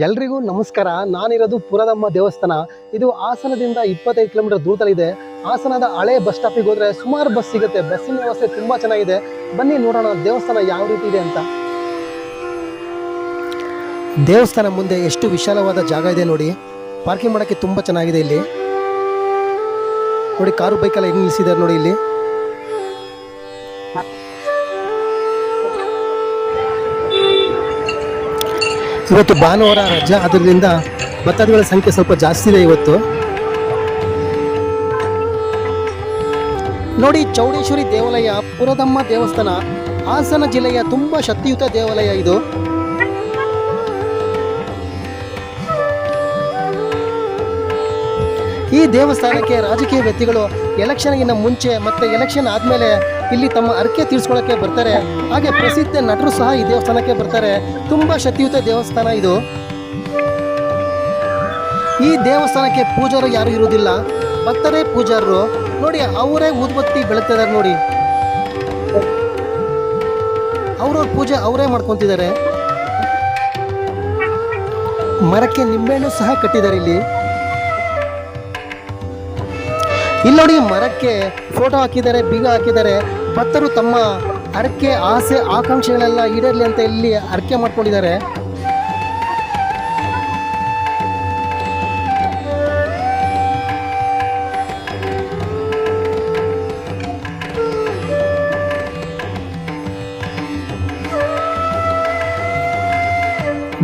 ಎಲ್ರಿಗೂ ನಮಸ್ಕಾರ. ನಾನಿರೋದು ಪುರದಮ್ಮ ದೇವಸ್ಥಾನ. ಇದು ಹಾಸನದಿಂದ ಇಪ್ಪತ್ತೈದು ಕಿಲೋಮೀಟರ್ ದೂರದಲ್ಲಿದೆ. ಹಾಸನದ ಹಳೆ ಬಸ್ ಸ್ಟಾಪಿಗೆ ಹೋದ್ರೆ ಸುಮಾರು ಬಸ್ ಸಿಗುತ್ತೆ. ಬಸ್ಸಿನ ವ್ಯವಸ್ಥೆ ತುಂಬಾ ಚೆನ್ನಾಗಿದೆ. ಬನ್ನಿ ನೋಡೋಣ ದೇವಸ್ಥಾನ ಯಾವ ರೀತಿ ಇದೆ ಅಂತ. ದೇವಸ್ಥಾನ ಮುಂದೆ ಎಷ್ಟು ವಿಶಾಲವಾದ ಜಾಗ ಇದೆ ನೋಡಿ. ಪಾರ್ಕಿಂಗ್ ಮಾಡೋಕ್ಕೆ ತುಂಬ ಚೆನ್ನಾಗಿದೆ ಇಲ್ಲಿ. ನೋಡಿ, ಕಾರು ಬೈಕೆಲ್ಲ ಹೆಂಗೆ ನಿಲ್ಲಿಸಿದ್ದಾರೆ ನೋಡಿ ಇಲ್ಲಿ. ಇವತ್ತು ಭಾನುವಾರ ರಜಾ ಅದರಿಂದ ಭಕ್ತಾದಿಗಳ ಸಂಖ್ಯೆ ಸ್ವಲ್ಪ ಜಾಸ್ತಿ ಇದೆ ಇವತ್ತು. ನೋಡಿ ಚೌಡೇಶ್ವರಿ ದೇವಾಲಯ, ಪುರದಮ್ಮ ದೇವಸ್ಥಾನ, ಹಾಸನ ಜಿಲ್ಲೆಯ ತುಂಬಾ ಶಕ್ತಿಯುತ ದೇವಾಲಯ ಇದು. ಈ ದೇವಸ್ಥಾನಕ್ಕೆ ರಾಜಕೀಯ ವ್ಯಕ್ತಿಗಳು ಎಲೆಕ್ಷನ್ಗಿಂತ ಮುಂಚೆ ಮತ್ತೆ ಎಲೆಕ್ಷನ್ ಆದಮೇಲೆ ಇಲ್ಲಿ ತಮ್ಮ ಅರ್ಕೆ ತೀರ್ಸ್ಕೊಳ್ಳೋಕ್ಕೆ ಬರ್ತಾರೆ. ಹಾಗೆ ಪ್ರಸಿದ್ಧ ನಟರು ಸಹ ಈ ದೇವಸ್ಥಾನಕ್ಕೆ ಬರ್ತಾರೆ. ತುಂಬಾ ಶಕ್ತಿಯುತ ದೇವಸ್ಥಾನ ಇದು. ಈ ದೇವಸ್ಥಾನಕ್ಕೆ ಪೂಜಾರು ಯಾರು ಇರುವುದಿಲ್ಲ. ಭಕ್ತರೇ ಪೂಜಾರರು. ನೋಡಿ, ಅವರೇ ಊದ್ಬತ್ತಿ ಬೆಳಗ್ತಿದ್ದಾರೆ ನೋಡಿ. ಅವ್ರವ್ರ ಪೂಜೆ ಅವರೇ ಮಾಡ್ಕೊತಿದ್ದಾರೆ. ಮರಕ್ಕೆ ನಿಂಬೆಹಣ್ಣು ಸಹ ಕಟ್ಟಿದ್ದಾರೆ ಇಲ್ಲಿ. ಇಲ್ಲಿ ನೋಡಿ ಮರಕ್ಕೆ ಫೋಟೋ ಹಾಕಿದ್ದಾರೆ, ಬೀಗ ಹಾಕಿದ್ದಾರೆ. ಭಕ್ತರು ತಮ್ಮ ಅರಕೆ ಆಸೆ, ಆಕಾಂಕ್ಷೆಗಳೆಲ್ಲ ಈಡೇರಲಿ ಅಂತ ಇಲ್ಲಿ ಅರಕೆ ಮಾಡ್ಕೊಂಡಿದ್ದಾರೆ.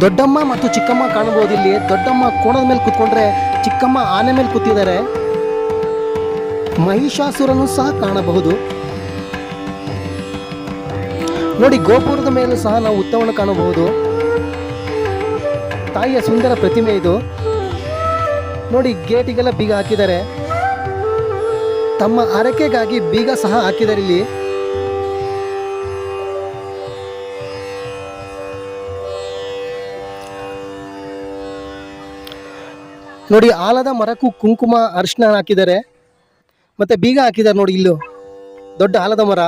ದೊಡ್ಡಮ್ಮ ಮತ್ತು ಚಿಕ್ಕಮ್ಮ ಕಾಣಬಹುದು ಇಲ್ಲಿ. ದೊಡ್ಡಮ್ಮ ಕೋಣದ ಮೇಲೆ ಕೂತ್ಕೊಂಡ್ರೆ ಚಿಕ್ಕಮ್ಮ ಆನೆ ಮೇಲೆ ಕೂತಿದ್ದಾರೆ. ಮಹಿಷಾಸುರನು ಸಹ ಕಾಣಬಹುದು. ನೋಡಿ, ಗೋಪುರದ ಮೇಲೂ ಸಹ ನಾವು ಉತ್ತಮವನ್ನು ಕಾಣಬಹುದು. ತಾಯಿಯ ಸುಂದರ ಪ್ರತಿಮೆ ಇದು. ನೋಡಿ, ಗೇಟಿಗೆಲ್ಲ ಬೀಗ ಹಾಕಿದ್ದಾರೆ. ತಮ್ಮ ಅರಕೆಗಾಗಿ ಬೀಗ ಸಹ ಹಾಕಿದ್ದಾರೆ ಇಲ್ಲಿ. ನೋಡಿ, ಆಲದ ಮರಕ್ಕೂ ಕುಂಕುಮ ಅರಿಶಿನ ಹಾಕಿದ್ದಾರೆ. ಮತ್ತೆ ಬೀಗ ಹಾಕಿದ್ದಾರೆ ನೋಡಿ ಇಲ್ಲೂ. ದೊಡ್ಡ ಆಲದ ಮರ.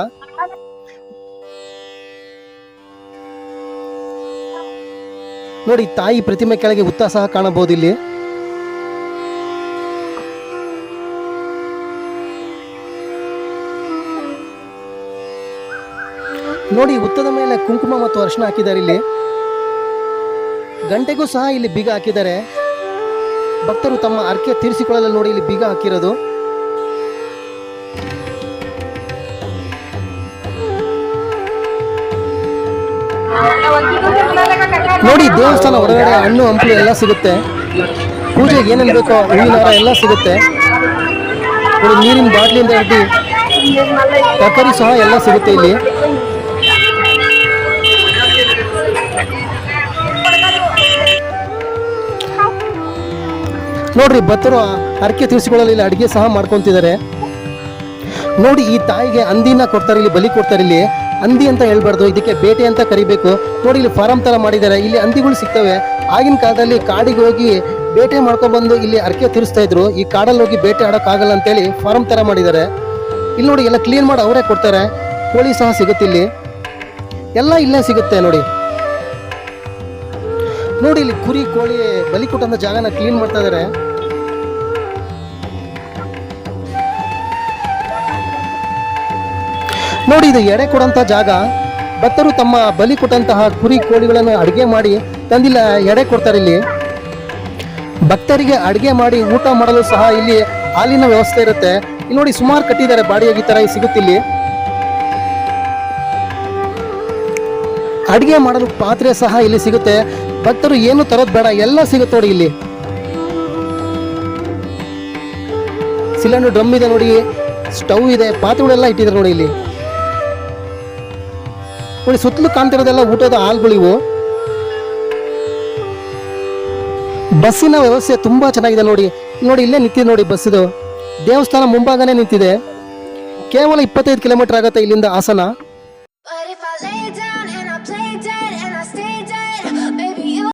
ನೋಡಿ, ತಾಯಿ ಪ್ರತಿಮೆ ಕೆಳಗೆ ಉತ್ತ ಸಹ ಕಾಣಬಹುದು ಇಲ್ಲಿ. ನೋಡಿ, ಉತ್ತದ ಮೇಲೆ ಕುಂಕುಮ ಮತ್ತು ಅರ್ಶನ ಹಾಕಿದ್ದಾರೆ ಇಲ್ಲಿ. ಗಂಟೆಗೂ ಸಹ ಇಲ್ಲಿ ಬೀಗ ಹಾಕಿದ್ದಾರೆ. ಭಕ್ತರು ತಮ್ಮ ಅರ್ಕೆ ತೀರಿಸಿಕೊಳ್ಳಲು ನೋಡಿ ಇಲ್ಲಿ ಬೀಗ ಹಾಕಿರೋದು. ನೋಡಿ, ದೇವಸ್ಥಾನ ಹೊರಗಡೆ ಹಣ್ಣು, ಹಂಪಲು ಎಲ್ಲ ಸಿಗುತ್ತೆ. ಪೂಜೆಗೆ ಏನೇನು ಬೇಕೋ, ಹೂವಿನ ಹಾರ ಎಲ್ಲ ಸಿಗುತ್ತೆ. ನೋಡಿ, ನೀರಿನ ಬಾಟ್ಲಿಯಿಂದ ಹಿಡಿದು ತರಕಾರಿ ಸಹ ಎಲ್ಲ ಸಿಗುತ್ತೆ ಇಲ್ಲಿ. ನೋಡ್ರಿ ಭತ್ತರು ಹರಕೆ ತೀರಿಸಿಕೊಳ್ಳಲು ಇಲ್ಲಿ ಅಡುಗೆ ಸಹ ಮಾಡ್ಕೊತಿದ್ದಾರೆ. ನೋಡಿ, ಈ ತಾಯಿಗೆ ಅಂದಿನ ಕೊಡ್ತಾರೆ, ಇಲ್ಲಿ ಬಲಿ ಕೊಡ್ತಾರೆ ಇಲ್ಲಿ. ಹಂದಿ ಅಂತ ಹೇಳ್ಬಾರ್ದು. ಇದಕ್ಕೆ ಬೇಟೆ ಅಂತ ಕರಿಬೇಕು. ನೋಡಿ, ಇಲ್ಲಿ ಫಾರಂ ತರ ಮಾಡಿದ್ದಾರೆ. ಇಲ್ಲಿ ಹಂದಿಗಳು ಸಿಗ್ತವೆ. ಆಗಿನ ಕಾಲದಲ್ಲಿ ಕಾಡಿಗೆ ಹೋಗಿ ಬೇಟೆ ಮಾಡ್ಕೊಬಂದು ಇಲ್ಲಿ ಅರ್ಕೆ ತೀರಿಸ್ತಾ ಇದ್ರು. ಈ ಕಾಡಲ್ಲಿ ಹೋಗಿ ಬೇಟೆ ಆಡೋಕ್ಕಾಗಲ್ಲ ಅಂತೇಳಿ ಫಾರಂ ತರ ಮಾಡಿದ್ದಾರೆ. ಇಲ್ಲಿ ನೋಡಿ, ಎಲ್ಲ ಕ್ಲೀನ್ ಮಾಡಿ ಅವರೇ ಕೊಡ್ತಾರೆ. ಕೋಳಿ ಸಹ ಸಿಗುತ್ತೆ ಇಲ್ಲಿ. ಎಲ್ಲ ಇಲ್ಲೇ ಸಿಗುತ್ತೆ ನೋಡಿ. ನೋಡಿ, ಇಲ್ಲಿ ಕುರಿ, ಕೋಳಿ ಬಲಿ ಕೊಟ್ಟಂತ ಜಾಗನ ಕ್ಲೀನ್ ಮಾಡ್ತಾ ಇದ್ದಾರೆ. ನೋಡಿ, ಇದು ಎಡೆ ಕೊಡಂತ ಜಾಗ. ಭಕ್ತರು ತಮ್ಮ ಬಲಿ ಕೊಟ್ಟಂತಹ ಕುರಿ ಕೋಳಿಗಳನ್ನು ಅಡುಗೆ ಮಾಡಿ ತಂದಿಲ್ಲ, ಎಡೆ ಕೊಡ್ತಾರೆ ಇಲ್ಲಿ. ಭಕ್ತರಿಗೆ ಅಡುಗೆ ಮಾಡಿ ಊಟ ಮಾಡಲು ಸಹ ಇಲ್ಲಿ ಹಾಲಿನ ವ್ಯವಸ್ಥೆ ಇರುತ್ತೆ. ಇಲ್ಲಿ ನೋಡಿ, ಸುಮಾರು ಕಟ್ಟಿದ್ದಾರೆ ಬಾಡಿಯಾಗಿ ತರ ಸಿಗುತ್ತಿಲ್ಲಿ ಅಡುಗೆ ಮಾಡಲು ಪಾತ್ರೆ ಸಹ ಇಲ್ಲಿ ಸಿಗುತ್ತೆ. ಭಕ್ತರು ಏನು ತರೋದು ಬೇಡ, ಎಲ್ಲ ಸಿಗುತ್ತೆ ನೋಡಿ ಇಲ್ಲಿ. ಸಿಲಿಂಡರ್ ಡ್ರಮ್ ಇದೆ ನೋಡಿ, ಸ್ಟವ್ ಇದೆ, ಪಾತ್ರೆಗಳೆಲ್ಲ ಇಟ್ಟಿದ್ದಾರೆ ನೋಡಿ ಇಲ್ಲಿ. ನೋಡಿ, ಸುತ್ತಲೂ ಕಾಣ್ತಿರೋದೆಲ್ಲ ಊಟದ ಹಾಲ್ಗಳಿವು. ಬಸ್ಸಿನ ವ್ಯವಸ್ಥೆ ತುಂಬಾ ಚೆನ್ನಾಗಿದೆ ನೋಡಿ. ನೋಡಿ, ಇಲ್ಲೇ ನಿಂತಿದೆ ನೋಡಿ ಬಸ್ಸಿದು. ದೇವಸ್ಥಾನ ಮುಂಭಾಗನೇ ನಿಂತಿದೆ. ಕೇವಲ ಇಪ್ಪತ್ತೈದು ಕಿಲೋಮೀಟರ್ ಆಗುತ್ತೆ ಇಲ್ಲಿಂದ ಹಾಸನ.